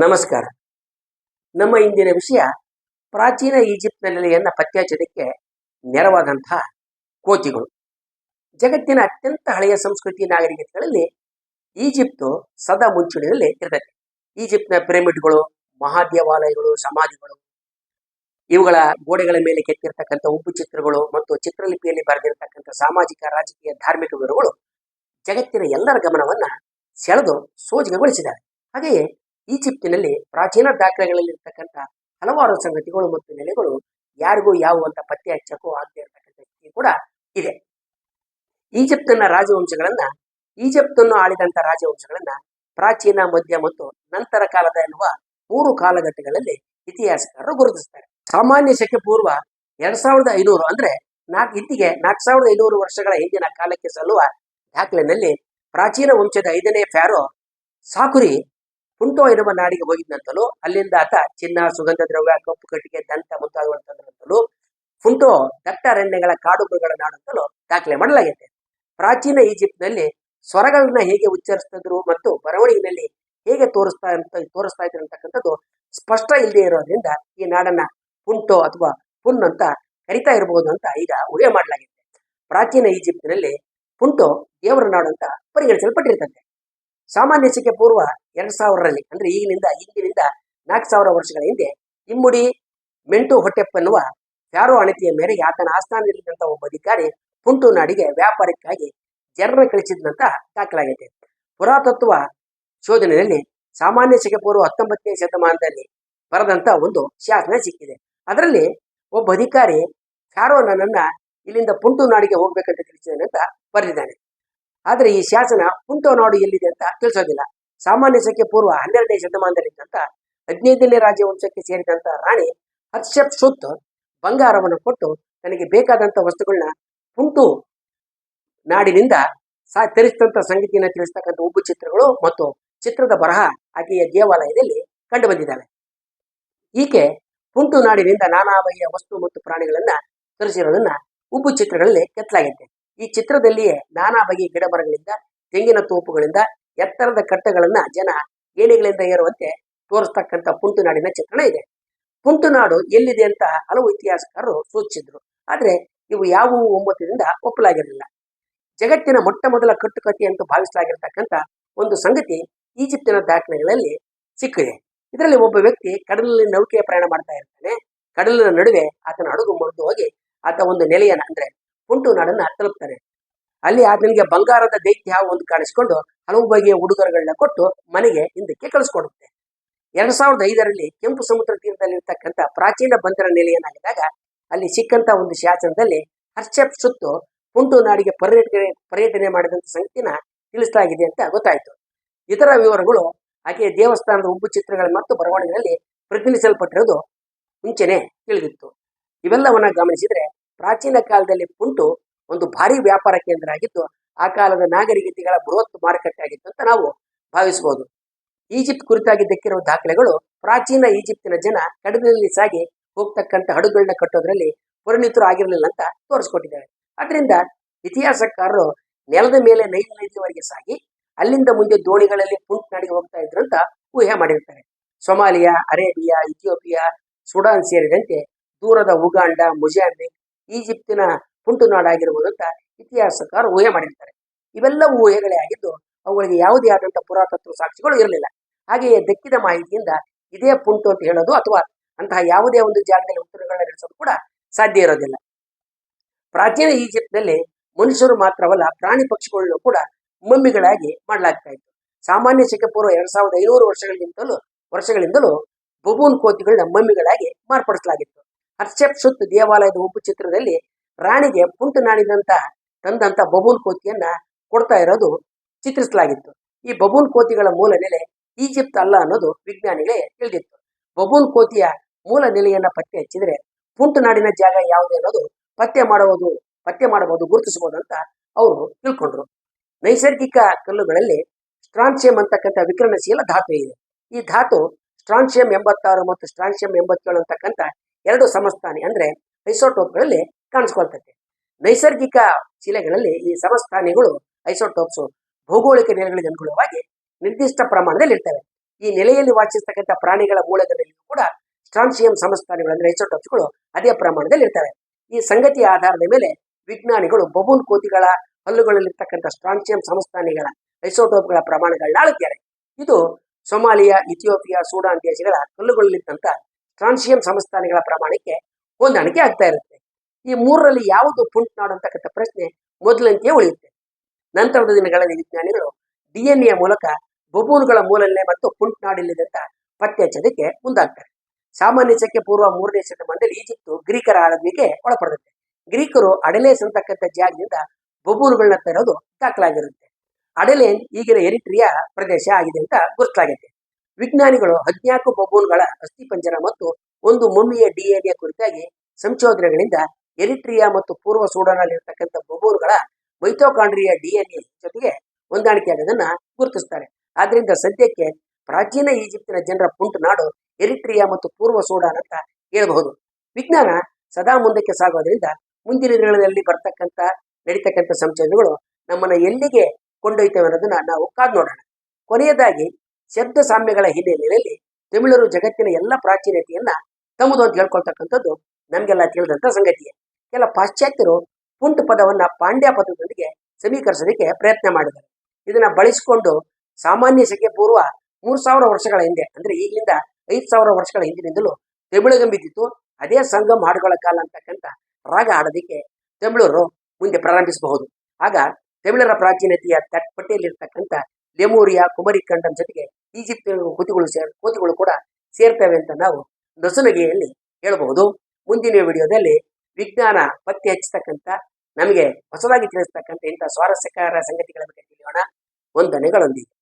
ನಮಸ್ಕಾರ. ನಮ್ಮ ಇಂದಿನ ವಿಷಯ ಪ್ರಾಚೀನ ಈಜಿಪ್ಟ್ನ ನೆಲೆಯನ್ನು ಪತ್ತೆಹಚ್ಚೋದಕ್ಕೆ ನೆರವಾದಂತಹ ಕೋತಿಗಳು. ಜಗತ್ತಿನ ಅತ್ಯಂತ ಹಳೆಯ ಸಂಸ್ಕೃತಿ ನಾಗರಿಕತೆಗಳಲ್ಲಿ ಈಜಿಪ್ತು ಸದಾ ಮುಂಚೂಣಿಯಲ್ಲಿ ಇರ್ತದೆ. ಈಜಿಪ್ಟ್ನ ಪಿರಮಿಡ್ಗಳು, ಮಹಾದೇವಾಲಯಗಳು, ಸಮಾಧಿಗಳು, ಇವುಗಳ ಗೋಡೆಗಳ ಮೇಲೆ ಕೆತ್ತಿರ್ತಕ್ಕಂಥ ಉಬ್ಬು ಚಿತ್ರಗಳು ಮತ್ತು ಚಿತ್ರಲಿಪಿಯಲ್ಲಿ ಬರೆದಿರತಕ್ಕಂಥ ಸಾಮಾಜಿಕ, ರಾಜಕೀಯ, ಧಾರ್ಮಿಕ ವಿವರಗಳು ಜಗತ್ತಿನ ಎಲ್ಲರ ಗಮನವನ್ನ ಸೆಳೆದು ಸೋಜಿಗೆಗೊಳಿಸಿದ್ದಾರೆ ಹಾಗೆಯೇ ಈಜಿಪ್ಟಿನಲ್ಲಿ ಪ್ರಾಚೀನ ದಾಖಲೆಗಳಲ್ಲಿರ್ತಕ್ಕಂಥ ಹಲವಾರು ಸಂಗತಿಗಳು ಮತ್ತು ನೆಲೆಗಳು ಯಾರಿಗೂ ಯಾವ ಅಂತ ಪತ್ತೆ ಹಚ್ಚಕ್ಕೂ ಆಗದೆ ಇರತಕ್ಕಂಥ ಸ್ಥಿತಿ ಕೂಡ ಇದೆ. ಈಜಿಪ್ತನ ರಾಜವಂಶಗಳನ್ನ, ಈಜಿಪ್ತನ್ನು ಆಳಿದಂತ ರಾಜವಂಶಗಳನ್ನ ಪ್ರಾಚೀನ, ಮಧ್ಯ ಮತ್ತು ನಂತರ ಕಾಲದ ಎನ್ನುವ ಮೂರು ಕಾಲಘಟ್ಟಗಳಲ್ಲಿ ಇತಿಹಾಸಕಾರರು ಗುರುತಿಸ್ತಾರೆ. ಸಾಮಾನ್ಯ ಶಕೆ ಪೂರ್ವ ಎರಡ್ ಸಾವಿರದ ಐನೂರು ಅಂದ್ರೆ ನಾಲ್ಕು ಇತ್ತಿಗೆ ನಾಲ್ಕು ಸಾವಿರದ ಐನೂರು ವರ್ಷಗಳ ಹಿಂದಿನ ಕಾಲಕ್ಕೆ ಸಲ್ಲುವ ದಾಖಲೆನಲ್ಲಿ ಪ್ರಾಚೀನ ವಂಶದ ಐದನೇ ಫ್ಯಾರೋ ಸಾಕುರಿ ಪುಂಟೋ ಎನ್ನುವ ನಾಡಿಗೆ ಹೋಗಿದ್ದಂತಲೂ ಅಲ್ಲಿಂದ ಆತ ಚಿನ್ನ, ಸುಗಂಧ ದ್ರವ್ಯ, ಕಪ್ಪು ಕಟ್ಟಿಗೆ, ದಂತ ಮುಂತಾದವಂತಂತಲೂ ಪುಂಟೋ ದಟ್ಟ ಅರಣ್ಯಗಳ ಕಾಡು ನಾಡಂತಲೂ ದಾಖಲೆ ಮಾಡಲಾಗಿದೆ ಪ್ರಾಚೀನ ಈಜಿಪ್ಟ್ನಲ್ಲಿ ಸ್ವರಗಳನ್ನ ಹೇಗೆ ಉಚ್ಚರಿಸ್ತಿದ್ರು ಮತ್ತು ಬರವಣಿಗೆಯಲ್ಲಿ ಹೇಗೆ ತೋರಿಸ್ತಾ ಅಂತ ತೋರಿಸ್ತಾ ಇದ್ರು ಅಂತಕ್ಕಂಥದ್ದು ಸ್ಪಷ್ಟ ಇಲ್ಲದೆ ಇರೋದ್ರಿಂದ ಈ ನಾಡನ್ನ ಪುಂಟೋ ಅಥವಾ ಪುನ್ ಅಂತ ಕರಿತಾ ಇರಬಹುದು ಅಂತ ಈಗ ಊಹೆ ಮಾಡಲಾಗಿದೆ. ಪ್ರಾಚೀನ ಈಜಿಪ್ಟಿನಲ್ಲಿ ಪುಂಟೋ ದೇವರ ನಾಡು ಅಂತ ಪರಿಗಣಿಸಲ್ಪಟ್ಟಿರ್ತದೆ. ಸಾಮಾನ್ಯ ಶಕೆ ಪೂರ್ವ ಎರಡ್ ಸಾವಿರರಲ್ಲಿ, ಅಂದ್ರೆ ಈಗಿನಿಂದ ಇಂದಿನಿಂದ ನಾಲ್ಕು ಸಾವಿರ ವರ್ಷಗಳ ಹಿಂದೆ ಇಮ್ಮುಡಿ ಮೆಂಟು ಹೊಟ್ಟೆಪ್ಪ ಎನ್ನುವ ಫ್ಯಾರೋ ಅಣತಿಯ ಮೇರೆಗೆ ಆತನ ಆಸ್ಥಾನದಲ್ಲಿದ್ದಂಥ ಒಬ್ಬ ಅಧಿಕಾರಿ ಪುಂಟು ನಾಡಿಗೆ ವ್ಯಾಪಾರಕ್ಕಾಗಿ ಜನರ ಕಳಿಸಿದಂತ ದಾಖಲಾಗಿದೆ. ಪುರಾತತ್ವ ಶೋಧನೆಯಲ್ಲಿ ಸಾಮಾನ್ಯ ಸಿಗೆ ಪೂರ್ವ ಹತ್ತೊಂಬತ್ತನೇ ಶತಮಾನದಲ್ಲಿ ಬರೆದಂತ ಒಂದು ಶಾಸನ ಸಿಕ್ಕಿದೆ. ಅದರಲ್ಲಿ ಒಬ್ಬ ಅಧಿಕಾರಿ, ಫ್ಯಾರೋ ನನ್ನನ್ನ ಇಲ್ಲಿಂದ ಪುಂಟು ನಾಡಿಗೆ ಹೋಗ್ಬೇಕಂತ ತಿಳಿಸಿದ್ದಾನೆ ಅಂತ ಬರೆದಿದ್ದಾನೆ. ಆದ್ರೆ ಈ ಶಾಸನ ಕುಂಟೋ ನಾಡು ಎಲ್ಲಿದೆ ಅಂತ ತಿಳಿಸೋದಿಲ್ಲ. ಸಾಮಾನ್ಯ ಸಂಖ್ಯೆ ಪೂರ್ವ ಹನ್ನೆರಡನೇ ಶತಮಾನದಲ್ಲಿದ್ದಂಥ ಹದಿನೈದನೇ ರಾಜವಂಶಕ್ಕೆ ಸೇರಿದಂತ ರಾಣಿ ಹರ್ಷಪ್ ಸುತ್ ಬಂಗಾರವನ್ನು ಕೊಟ್ಟು ತನಗೆ ಬೇಕಾದಂತ ವಸ್ತುಗಳನ್ನ ಕುಂಟು ನಾಡಿನಿಂದ ಸಾ ತರಿಸಿದಂತ ಸಂಗತಿಯನ್ನ ತಿಳಿಸ್ತಕ್ಕಂಥ ಉಬ್ಬು ಚಿತ್ರಗಳು ಮತ್ತು ಚಿತ್ರದ ಬರಹ ಆಕೆಯ ದೇವಾಲಯದಲ್ಲಿ ಕಂಡು ಬಂದಿದ್ದಾವೆ. ಈಕೆ ಕುಂಟು ನಾಡಿನಿಂದ ನಾನಾ ಬಗೆಯ ವಸ್ತು ಮತ್ತು ಪ್ರಾಣಿಗಳನ್ನ ತರಿಸಿರೋದನ್ನ ಉಬ್ಬು ಚಿತ್ರಗಳಲ್ಲಿ ಕೆತ್ತಲಾಗಿದೆ ಈ ಚಿತ್ರದಲ್ಲಿಯೇ ನಾನಾ ಬಗೆಯ ಗಿಡ ಮರಗಳಿಂದ ತೆಂಗಿನ ತೋಪುಗಳಿಂದ, ಎತ್ತರದ ಕಟ್ಟೆಗಳನ್ನ ಜನ ಏಣಿಗಳಿಂದ ಏರುವಂತೆ ತೋರಿಸ್ತಕ್ಕಂಥ ಪುಂಟುನಾಡಿನ ಚಿತ್ರಣ ಇದೆ. ಪುಂಟುನಾಡು ಎಲ್ಲಿದೆ ಅಂತ ಹಲವು ಇತಿಹಾಸಕಾರರು ಸೂಚಿಸಿದ್ರು. ಆದ್ರೆ ಇವು ಯಾವುವು ಒಮ್ಮತದಿಂದ ಒಪ್ಪಲಾಗಿರಲಿಲ್ಲ. ಜಗತ್ತಿನ ಮೊಟ್ಟ ಮೊದಲ ಕಟ್ಟುಕತೆ ಅಂತ ಭಾವಿಸಲಾಗಿರ್ತಕ್ಕಂಥ ಒಂದು ಸಂಗತಿ ಈಜಿಪ್ತಿನ ದಾಖಲೆಗಳಲ್ಲಿ ಸಿಕ್ಕಿದೆ. ಇದರಲ್ಲಿ ಒಬ್ಬ ವ್ಯಕ್ತಿ ಕಡಲಿನಲ್ಲಿ ನೌಕೆಯ ಪ್ರಯಾಣ ಮಾಡ್ತಾ ಇರ್ತಾನೆ. ಕಡಲಿನ ನಡುವೆ ಆತನ ಹಡಗು ಮರೆದು ಹೋಗಿ ಆತ ಒಂದು ನೆಲೆಯನ್ನ ಅಂದ್ರೆ ಪುಂಟು ನಾಡನ್ನ ತಲುಪ್ತಾರೆ. ಅಲ್ಲಿ ಆತನಿಗೆ ಬಂಗಾರದ ದೈತ್ಯ ಒಂದು ಕಾಣಿಸ್ಕೊಂಡು ಹಲವು ಬಗೆಯ ಉಡುಗೊರೆಗಳನ್ನ ಕೊಟ್ಟು ಮನೆಗೆ ಹಿಂದಕ್ಕೆ ಕಳಿಸ್ಕೊಡುತ್ತೆ. ಎರಡ್ ಸಾವಿರದ ಐದರಲ್ಲಿ ಕೆಂಪು ಸಮುದ್ರ ತೀರದಲ್ಲಿರ್ತಕ್ಕಂಥ ಪ್ರಾಚೀನ ಬಂದರ ನೆಲೆಯನ್ನಾಗಿದ್ದಾಗ ಅಲ್ಲಿ ಸಿಕ್ಕಂತ ಒಂದು ಶಾಸನದಲ್ಲಿ ಹರ್ಷಪ್ ಸುತ್ತು ಪುಂಟು ನಾಡಿಗೆ ಪರ್ಯಟನೆ ಪರ್ಯಟನೆ ಮಾಡಿದಂತ ಸಂಗತಿನ ತಿಳಿಸಲಾಗಿದೆ ಅಂತ ಗೊತ್ತಾಯ್ತು. ಇತರ ವಿವರಗಳು ಹಾಗೆ ದೇವಸ್ಥಾನದ ಉಬ್ಬು ಚಿತ್ರಗಳು ಮತ್ತು ಬರವಣಿಗೆಯಲ್ಲಿ ಪ್ರತಿನಿಧಿಸಲ್ಪಟ್ಟಿರೋದು ಮುಂಚೆನೆ ತಿಳಿದಿತ್ತು. ಇವೆಲ್ಲವನ್ನ ಗಮನಿಸಿದ್ರೆ ಪ್ರಾಚೀನ ಕಾಲದಲ್ಲಿ ಪುಂಟು ಒಂದು ಭಾರಿ ವ್ಯಾಪಾರ ಕೇಂದ್ರ ಆಗಿದ್ದು, ಆ ಕಾಲದ ನಾಗರಿಕತೆಗಳ ಬೃಹತ್ ಮಾರುಕಟ್ಟೆ ಆಗಿತ್ತು ಅಂತ ನಾವು ಭಾವಿಸಬಹುದು ಈಜಿಪ್ಟ್ ಕುರಿತಾಗಿ ದಕ್ಕಿರುವ ದಾಖಲೆಗಳು ಪ್ರಾಚೀನ ಈಜಿಪ್ತಿನ ಜನ ಕಡಲಿನಲ್ಲಿ ಸಾಗಿ ಹೋಗ್ತಕ್ಕಂಥ ಹಡಗುಗಳನ್ನ ಕಟ್ಟೋದ್ರಲ್ಲಿ ಪರಿಣಿತರು ಆಗಿರಲಿಲ್ಲ ಅಂತ ತೋರಿಸ್ಕೊಟ್ಟಿದ್ದಾರೆ. ಅದರಿಂದ ಇತಿಹಾಸಕಾರರು ನೆಲದ ಮೇಲೆ ನೈಲ್ ನದಿಯವರೆಗೆ ಸಾಗಿ, ಅಲ್ಲಿಂದ ಮುಂದೆ ದೋಣಿಗಳಲ್ಲಿ ಪುಂಟ್ ನಾಡಿಗೆ ಹೋಗ್ತಾ ಇದ್ರು ಅಂತ ಊಹೆ ಮಾಡಿರ್ತಾರೆ. ಸೊಮಾಲಿಯಾ, ಅರೇಬಿಯಾ, ಇಥಿಯೋಪಿಯಾ, ಸುಡಾನ್ ಸೇರಿದಂತೆ ದೂರದ ಉಗಾಂಡ, ಮುಜಾಂಬಿಕ್ ಈಜಿಪ್ತಿನ ಪುಂಟು ನಾಡಾಗಿರ್ಬೋದು ಅಂತ ಇತಿಹಾಸಕಾರರು ಊಹೆ ಮಾಡಿರ್ತಾರೆ. ಇವೆಲ್ಲ ಊಹೆಗಳೇ ಆಗಿದ್ದು ಅವುಗಳಿಗೆ ಯಾವುದೇ ಆದಂತಹ ಪುರಾತತ್ವ ಸಾಕ್ಷಿಗಳು ಇರಲಿಲ್ಲ. ಹಾಗೆಯೇ ದಕ್ಕಿದ ಮಾಹಿತಿಯಿಂದ ಇದೇ ಪುಂಟು ಅಂತ ಹೇಳೋದು ಅಥವಾ ಅಂತಹ ಯಾವುದೇ ಒಂದು ಜಾಗದಲ್ಲಿ ಉತ್ತರಗಳನ್ನ ನಡೆಸೋದು ಕೂಡ ಸಾಧ್ಯ ಇರೋದಿಲ್ಲ. ಪ್ರಾಚೀನ ಈಜಿಪ್ಟ್ನಲ್ಲಿ ಮನುಷ್ಯರು ಮಾತ್ರವಲ್ಲ, ಪ್ರಾಣಿ ಪಕ್ಷಿಗಳನ್ನು ಕೂಡ ಮಮ್ಮಿಗಳಾಗಿ ಮಾಡಲಾಗ್ತಾ ಇತ್ತು. ಸಾಮಾನ್ಯ ಶಕಪೂರ್ವ ಎರಡ್ ಸಾವಿರದ ಐನೂರು ವರ್ಷಗಳಿಗಿಂತಲೂ ವರ್ಷಗಳಿಂದಲೂ ಬಬೂನ್ ಕೋತಿಗಳನ್ನ ಮಮ್ಮಿಗಳಾಗಿ ಮಾರ್ಪಡಿಸಲಾಗಿತ್ತು. ಹರ್ಷಪ್ ಸುತ್ತ ದೇವಾಲಯದ ಉಬ್ಬು ಚಿತ್ರದಲ್ಲಿ ರಾಣಿಗೆ ಪುಂಟು ನಾಡಿದಂತ ತಂದಂತ ಬಬೂನ್ ಕೋತಿಯನ್ನ ಕೊಡ್ತಾ ಇರೋದು ಚಿತ್ರಿಸಲಾಗಿತ್ತು. ಈ ಬಬೂನ್ ಕೋತಿಗಳ ಮೂಲ ನೆಲೆ ಈಜಿಪ್ಟ್ ಅಲ್ಲ ಅನ್ನೋದು ವಿಜ್ಞಾನಿಗಳೇ ತಿಳಿದಿತ್ತು. ಬಬೂನ್ ಕೋತಿಯ ಮೂಲ ನೆಲೆಯನ್ನ ಪತ್ತೆ ಹಚ್ಚಿದ್ರೆ ಪುಂಟು ನಾಡಿನ ಜಾಗ ಯಾವುದು ಅನ್ನೋದು ಪತ್ತೆ ಮಾಡಬಹುದು ಪತ್ತೆ ಮಾಡಬಹುದು, ಗುರುತಿಸಬಹುದು ಅಂತ ಅವರು ತಿಳ್ಕೊಂಡ್ರು. ನೈಸರ್ಗಿಕ ಕಲ್ಲುಗಳಲ್ಲಿ ಸ್ಟ್ರಾನ್ಸಿಯಂ ಅಂತಕ್ಕಂಥ ವಿಕ್ರಮಶೀಲ ಧಾತು ಇದೆ. ಈ ಧಾತು ಸ್ಟ್ರಾನ್ಸಿಯಂ ಎಂಬತ್ತಾರು ಮತ್ತು ಸ್ಟ್ರಾನ್ಸಿಯಂ ಎಂಬತ್ತೇಳು ಅಂತಕ್ಕಂಥ ಎರಡು ಸಮಸ್ಥಾನಿ ಅಂದ್ರೆ ಐಸೋಟೋಪ್ಗಳಲ್ಲಿ ಕಾಣಿಸ್ಕೊಳ್ತದೆ ನೈಸರ್ಗಿಕ ಶಿಲೆಗಳಲ್ಲಿ ಈ ಸಮಸ್ಥಾನಿಗಳು ಐಸೋಟೋಪ್ಸ್ ಭೌಗೋಳಿಕ ನೆಲೆಗಳಿಗೆ ಅನುಗುಣವಾಗಿ ನಿರ್ದಿಷ್ಟ ಪ್ರಮಾಣದಲ್ಲಿ ಇರ್ತವೆ. ಈ ನೆಲೆಯಲ್ಲಿ ವಾಸಿಸತಕ್ಕಂಥ ಪ್ರಾಣಿಗಳ ಮೂಲಗಳಲ್ಲಿ ಕೂಡ ಸ್ಟ್ರಾನ್ಸಿಯಂ ಸಮಸ್ಥಾನಿಗಳು ಅಂದ್ರೆ ಐಸೋಟೋಪ್ಸ್ಗಳು ಅದೇ ಪ್ರಮಾಣದಲ್ಲಿ ಇರ್ತವೆ. ಈ ಸಂಗತಿಯ ಆಧಾರದ ಮೇಲೆ ವಿಜ್ಞಾನಿಗಳು ಬಬೂನ್ ಕೋತಿಗಳ ಹಲ್ಲುಗಳಲ್ಲಿರ್ತಕ್ಕಂಥ ಸ್ಟ್ರಾನ್ಸಿಯಂ ಸಮಸ್ಥಾನಿಗಳ ಐಸೋಟೋಪ್ಗಳ ಪ್ರಮಾಣಗಳನ್ನ ಆಳುತ್ತಾರೆ ಇದು ಸೊಮಾಲಿಯಾ, ಇಥಿಯೋಪಿಯಾ, ಸೂಡಾನ್ ದೇಶಗಳ ಕಲ್ಲುಗಳಲ್ಲಿದ್ದಂಥ ಸ್ಟ್ರಾನ್ಸಿಯಂ ಸಂಸ್ಥಾನಗಳ ಪ್ರಮಾಣಕ್ಕೆ ಹೊಂದಾಣಿಕೆ ಆಗ್ತಾ ಇರುತ್ತೆ. ಈ ಮೂರರಲ್ಲಿ ಯಾವುದು ಪುಂಟ್ ನಾಡು ಅಂತಕ್ಕಂಥ ಪ್ರಶ್ನೆ ಮೊದಲಂತೆಯೇ ಉಳಿಯುತ್ತೆ. ನಂತರದ ದಿನಗಳಲ್ಲಿ ವಿಜ್ಞಾನಿಗಳು ಡಿ ಎನ್ ಎ ಮೂಲಕ ಬಬೂನ್ಗಳ ಮೂಲನೆ ಮತ್ತು ಪುಂಟ್ ನಾಡಿಲ್ಲಿದೆ ಅಂತ ಪತ್ತೆ ಹಚ್ಚೋದಕ್ಕೆ ಮುಂದಾಗ್ತಾರೆ. ಸಾಮಾನ್ಯಕ್ಕೆ ಪೂರ್ವ ಮೂರನೇ ಶತಮಾನದಲ್ಲಿ ಈಜಿಪ್ತು ಗ್ರೀಕರ ಆಳ್ವಿಕೆ ಒಳಪಡುತ್ತೆ. ಗ್ರೀಕರು ಅಡಲೇಸ್ ಅಂತಕ್ಕಂಥ ಜಾಗದಿಂದ ಬಬೂನ್ಗಳನ್ನ ತರೋದು ದಾಖಲಾಗಿರುತ್ತೆ. ಅಡಲೇನ್ ಈಗಿನ ಎರಿಟ್ರಿಯಾ ಪ್ರದೇಶ ಆಗಿದೆ ಅಂತ ಗುರುತಾಗಿದೆ ವಿಜ್ಞಾನಿಗಳು ಹದಿನಾಲ್ಕು ಬಬೂನ್ಗಳ ಅಸ್ಥಿಪಂಜರ ಮತ್ತು ಒಂದು ಮಮ್ಮಿಯ ಡಿಎನ್ಎ ಕುರಿತಾಗಿ ಸಂಶೋಧನೆಗಳಿಂದ ಎರಿಟ್ರಿಯಾ ಮತ್ತು ಪೂರ್ವ ಸೂಡಾನಲ್ಲಿರ್ತಕ್ಕಂಥ ಬಬೂನ್ಗಳ ಮೈಥೋಕಾಂಡ್ರಿಯ ಡಿಎನ್ಎ ಜೊತೆಗೆ ಹೊಂದಾಣಿಕೆ ಆಗೋದನ್ನ ಗುರುತಿಸ್ತಾರೆ. ಆದ್ರಿಂದ ಸದ್ಯಕ್ಕೆ ಪ್ರಾಚೀನ ಈಜಿಪ್ತಿನ ಜನರ ಪುಂಟು ನಾಡು ಎರಿಟ್ರಿಯಾ ಮತ್ತು ಪೂರ್ವ ಸೂಡಾನ್ ಅಂತ ಹೇಳಬಹುದು. ವಿಜ್ಞಾನ ಸದಾ ಮುಂದಕ್ಕೆ ಸಾಗೋದ್ರಿಂದ ಮುಂದಿನ ದಿನಗಳಲ್ಲಿ ಬರ್ತಕ್ಕಂಥ, ನಡೀತಕ್ಕಂಥ ಸಂಶೋಧನೆಗಳು ನಮ್ಮನ್ನ ಎಲ್ಲಿಗೆ ಕೊಂಡೊಯ್ತವೆ ಅನ್ನೋದನ್ನ ನಾವು ಕಾದು ನೋಡೋಣ. ಕೊನೆಯದಾಗಿ ಶಬ್ದ ಸಾಮ್ಯಗಳ ಹಿನ್ನೆಲೆಯಲ್ಲಿ ತಮಿಳರು ಜಗತ್ತಿನ ಎಲ್ಲ ಪ್ರಾಚೀನತೆಯನ್ನ ತಮ್ಮದು ಅಂತ ಹೇಳ್ಕೊಳ್ತಕ್ಕಂಥದ್ದು ನಮಗೆಲ್ಲ ತಿಳಿದಂತ ಸಂಗತಿಯೇ ಕೆಲ ಪಾಶ್ಚಾತ್ಯರು ಪುಂಟ್ ಪದವನ್ನ ಪಾಂಡ್ಯ ಪದದೊಂದಿಗೆ ಸಮೀಕರಿಸೋದಕ್ಕೆ ಪ್ರಯತ್ನ ಮಾಡಿದರು. ಇದನ್ನ ಬಳಸಿಕೊಂಡು ಸಾಮಾನ್ಯ ಸಂಖ್ಯೆ ಪೂರ್ವ ಮೂರ್ ಸಾವಿರ ವರ್ಷಗಳ ಹಿಂದೆ, ಅಂದ್ರೆ ಈಗಿನಿಂದ ಐದು ಸಾವಿರ ವರ್ಷಗಳ ಹಿಂದಿನಿಂದಲೂ ತಮಿಳುಗಂಬಿದ್ದಿತ್ತು ಅದೇ ಸಂಗಮ್ ಹಾಡುಗಳ ಕಾಲ ಅಂತಕ್ಕಂಥ ರಾಗ ಆಡೋದಕ್ಕೆ ತಮಿಳರು ಮುಂದೆ ಪ್ರಾರಂಭಿಸಬಹುದು. ಆಗ ತಮಿಳರ ಪ್ರಾಚೀನತೆಯ ತಟ್ಪಟ್ಟಿಯಲ್ಲಿರ್ತಕ್ಕಂಥ ಲೆಮೂರಿಯಾ ಕುಮರಿಕಂಡಂ ಜೊತೆಗೆ ಈಜಿಪ್ಟ್ ಕೋತಿಗಳು ಸೇರ್, ಕೋತಿಗಳು ಕೂಡ ಸೇರ್ತವೆ ಅಂತ ನಾವು ನಸುನಗೆಯಲ್ಲಿ ಹೇಳಬಹುದು. ಮುಂದಿನ ವಿಡಿಯೋದಲ್ಲಿ ವಿಜ್ಞಾನ ಪತ್ತೆ ಹಚ್ಚತಕ್ಕಂಥ, ನಮಗೆ ಹೊಸದಾಗಿ ತಿಳಿಸ್ತಕ್ಕಂಥ ಇಂಥ ಸ್ವಾರಸ್ಯಕರ ಸಂಗತಿಗಳ ಬಗ್ಗೆ ತಿಳಿಯೋಣ. ವಂದನೆಗಳೊಂದಿಗೆ.